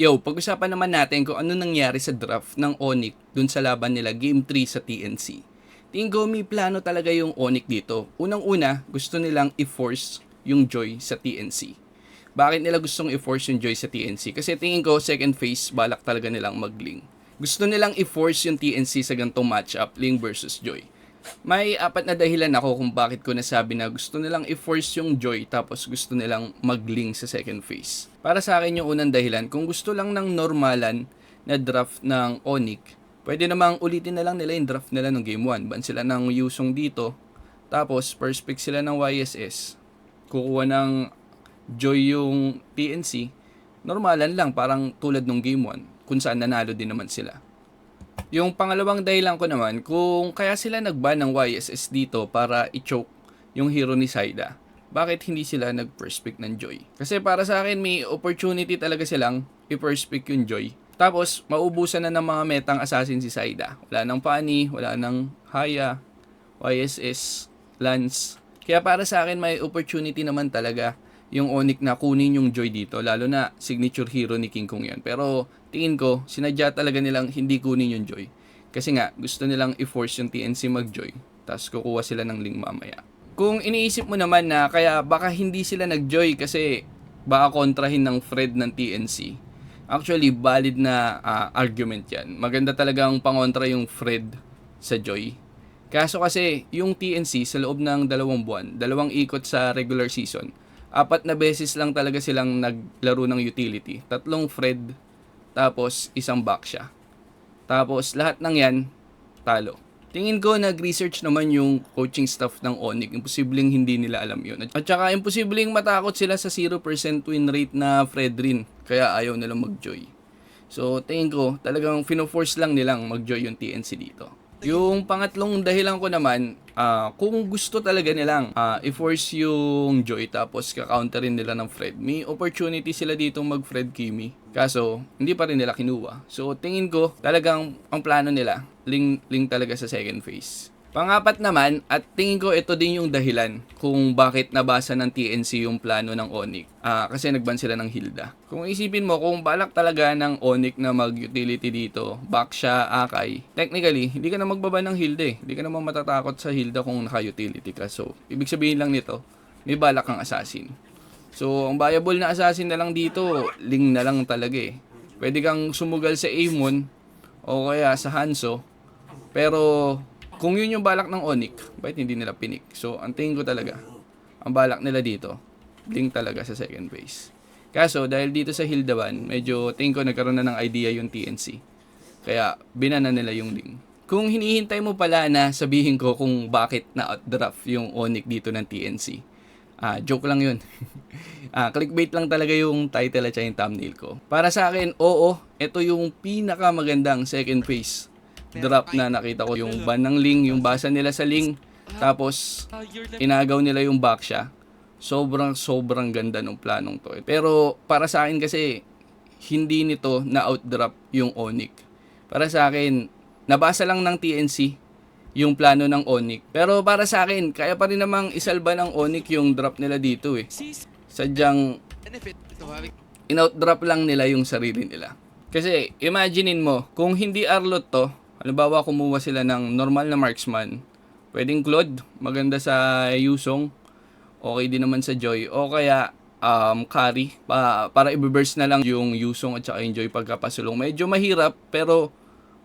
Yo, pag-usapan naman natin kung ano nangyari sa draft ng Onyx dun sa laban nila Game 3 sa TNC. Tingin ko may plano talaga yung Onyx dito. Unang-una, gusto nilang i-force yung Joy sa TNC. Bakit nila gustong i-force yung Joy sa TNC? Kasi tingin ko second phase, balak talaga nilang mag-Ling. Gusto nilang i-force yung TNC sa gantong matchup, Ling versus Joy. May apat na dahilan ako kung bakit ko nasabi na gusto nilang i-force yung Joy tapos gusto nilang mag-Ling sa second phase. Para sa akin yung unang dahilan, kung gusto lang ng normalan na draft ng Onyx, pwede namang ulitin na lang nila yung draft nila ng Game 1. Ban sila ng Yusong dito, tapos first pick sila ng YSS, kukuha ng Joy yung TNC, normalan lang, parang tulad ng Game 1, kung saan nanalo din naman sila. Yung pangalawang dahilan ko naman, kung kaya sila nagban ng YSS dito para i-choke yung hero ni Saida, bakit hindi sila nag-first pick ng Joy? Kasi para sa akin, may opportunity talaga silang i-first pick yung Joy. Tapos, maubusan na ng mga metang assassin si Saida. Wala nang Pani, wala nang Haya, YSS, Lance. Kaya para sa akin, may opportunity naman talaga yung Onyx na kunin yung Joy dito. Lalo na signature hero ni King Kong yan. Pero tingin ko, sinadya talaga nilang hindi kunin yung Joy. Kasi nga, gusto nilang i-force yung TNC mag-Joy. Tapos kukuha sila ng Ling mamaya. Kung iniisip mo naman na kaya baka hindi sila nag-Joy kasi baka kontrahin ng Fred ng TNC. Actually, valid na ah, argument yan. Maganda talagang pangontra yung Fred sa Joy. Kaso kasi, yung TNC sa loob ng dalawang buwan, dalawang ikot sa regular season, apat na beses lang talaga silang naglaro ng utility. Tatlong Fred, tapos isang back siya. Tapos lahat ng yan, talo. Tingin ko nag-research naman yung coaching staff ng Onyx. Imposibleng hindi nila alam yun. At saka imposibleng matakot sila sa 0% win rate na Fredrin. Kaya ayaw nilang mag-joy. So tingin ko talagang fino-force lang nilang mag-joy yung TNC dito. Yung pangatlong dahilan ko naman, ah, kung gusto talaga nilang ah, i-force yung Joy tapos ka-counterin nila ng Fred, may opportunity sila dito mag-Fred Kimi. Kaso, hindi pa rin nila kinuha. So, tingin ko, talagang ang plano nila, ling, ling talaga sa second phase. Pangapat naman, at tingin ko ito din yung dahilan kung bakit nabasa ng TNC yung plano ng Onyx. Ah, kasi nagban sila ng Hilda. Kung isipin mo, kung balak talaga ng Onyx na mag-utility dito, back siya, Akay, technically, hindi ka na magbaba ng Hilda eh. Hindi ka naman matatakot sa Hilda kung naka-utility ka. So, ibig sabihin lang nito, may balak kang assassin. So, ang viable na assassin na lang dito, Ling na lang talaga eh. Pwede kang sumugal sa Amon o kaya sa Hanso. Pero, kung yun yung balak ng Onyx, bakit hindi nila pinik? So, ang tingin ko talaga, ang balak nila dito, Ling talaga sa second base. Kaso, dahil dito sa Hildaban, medyo tingin ko nagkaroon na ng idea yung TNC. Kaya, binana nila yung Ling. Kung hinihintay mo pala na sabihin ko kung bakit na outdraft yung Onyx dito ng TNC, ah, joke lang yun. ah, clickbait lang talaga yung title at yung thumbnail ko. Para sa akin, oo, ito yung pinakamagandang second phase drop na nakita ko yung ban ng Ling, yung basa nila sa Ling, tapos inagaw nila yung back siya. Sobrang sobrang ganda ng planong to. Pero para sa akin kasi hindi nito na outdrop yung Onyx. Para sa akin, nabasa lang ng TNC yung plano ng Onyx. Pero para sa akin, kaya pa rin namang isalba ng Onyx yung drop nila dito eh. Sadyang in-outdrop lang nila yung sarili nila. Kasi imaginein mo, kung hindi Arlot to, halimbawa kumuha sila ng normal na marksman, pwedeng Claude, maganda sa Yusong, okay din naman sa Joy, o kaya um, carry, pa, para i-burst na lang yung Yusong at saka yung Joy pagkapasulong. Medyo mahirap, pero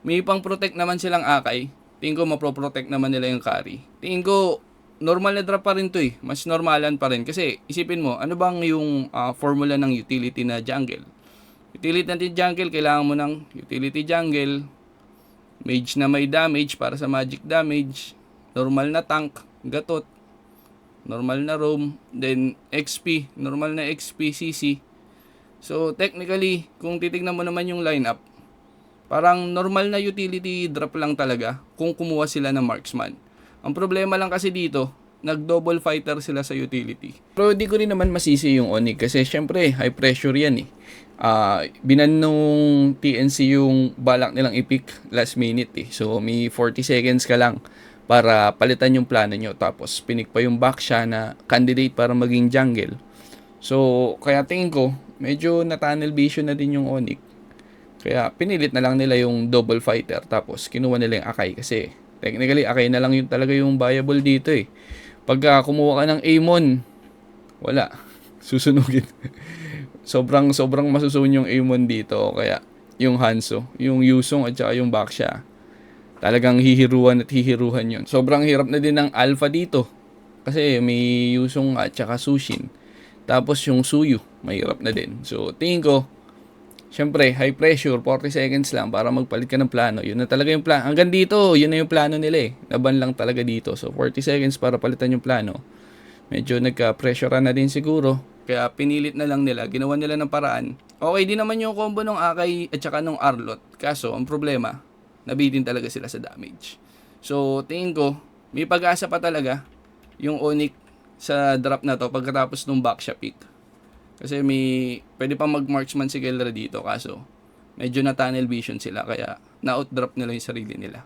may pang protect naman silang akay. Tingin ko maproprotect naman nila yung carry. Tingin ko normal na drop pa rin to eh. Mas normalan pa rin. Kasi isipin mo, ano bang yung ah, formula ng utility na jungle? Utility natin jungle, kailangan mo ng utility jungle, mage na may damage para sa magic damage, normal na tank, gatot, normal na roam, then XP, normal na XP, CC. So technically, kung titignan mo naman yung lineup, parang normal na utility drop lang talaga kung kumuha sila ng marksman. Ang problema lang kasi dito, nag-double fighter sila sa utility. Pero di ko rin naman masisi yung Onyx kasi syempre high pressure yan eh. Ah, binan nung TNC yung balak nilang i-pick last minute eh. So may 40 seconds ka lang para palitan yung plano nyo. Tapos pinik pa yung back siya na candidate para maging jungle. So kaya tingin ko medyo na-tunnel vision na din yung Onyx. Kaya pinilit na lang nila yung double fighter tapos kinuha nila yung Akai kasi technically Akai na lang yung talaga yung viable dito eh. Pagka kumuha ka ng Amon, wala. Susunugin. sobrang sobrang masusun yung Amon dito kaya yung Hanso, yung Yusong at saka yung Baksha. Talagang hihiruan at hihiruhan yun. Sobrang hirap na din ng Alpha dito. Kasi may Yusong at saka Sushin. Tapos yung Suyu, mahirap na din. So, tingin ko, syempre, high pressure, 40 seconds lang para magpalit ka ng plano. Yun na talaga yung plano. Hanggang dito, yun na yung plano nila eh. Naban lang talaga dito. So, 40 seconds para palitan yung plano. Medyo nagka-pressure na din siguro. Kaya pinilit na lang nila, ginawa nila ng paraan. Okay din naman yung combo ng Akai at saka ng Arlot. Kaso, ang problema, nabitin talaga sila sa damage. So, tingin ko, may pag-asa pa talaga yung Onyx sa drop na to pagkatapos nung back pick. Kasi may, pwede pa mag-marksman si Kellra dito kaso medyo na tunnel vision sila kaya na-outdrop nila yung sarili nila.